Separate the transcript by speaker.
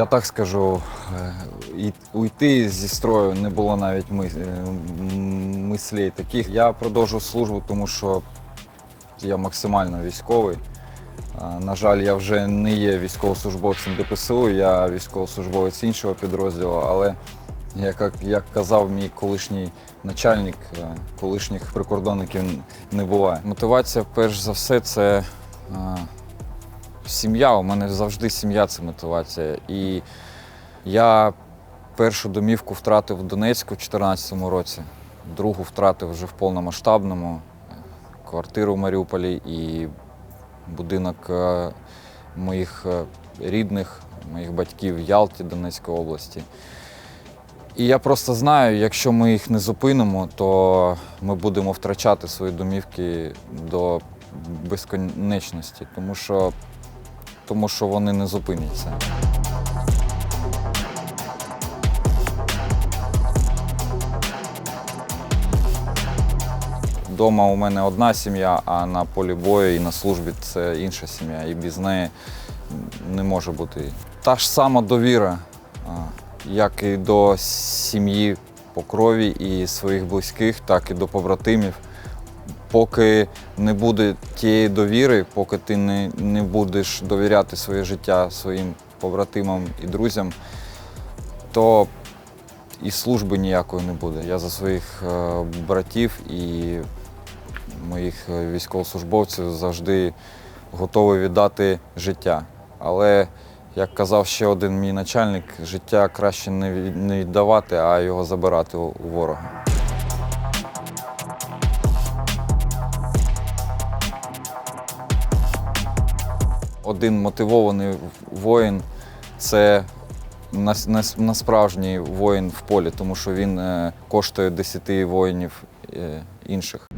Speaker 1: Я так скажу, е, уйти зі строю не було навіть е, мислей таких. Я продовжу службу, тому що я максимально військовий. На жаль, я вже не є військовослужбовцем ДПСУ, я військовослужбовець іншого підрозділу, але як, як казав мій колишній начальник, колишніх прикордонників не буває. Мотивація, перш за все, це е, сім'я. У мене завжди сім'я це мотивація. І я першу домівку втратив в Донецьку в 2014 році, другу втратив вже в повномасштабному, квартиру в Маріуполі і будинок е, моїх е, рідних, моїх батьків в Ялті Донецької області. І я просто знаю, якщо ми їх не зупинимо, то ми будемо втрачати свої домівки до безконечності, тому що, тому що вони не зупиняться. Дома у мене одна сім'я, а на полі бою і на службі це інша сім'я. І без неї не може бути. Та ж сама довіра, як і до сім'ї по крові і своїх близьких, так і до побратимів. Поки не буде тієї довіри, поки ти не, не будеш довіряти своє життя своїм побратимам і друзям, то і служби ніякої не буде. Я за своїх е, братів і моїх е, військовослужбовців завжди готовий віддати життя. Але, як казав ще один мій начальник, життя краще не віддавати, а його забирати у ворога. Один мотивований воїн це нас- нас- насправжній воїн в полі, тому що він е, коштує 10 воїнів е, інших.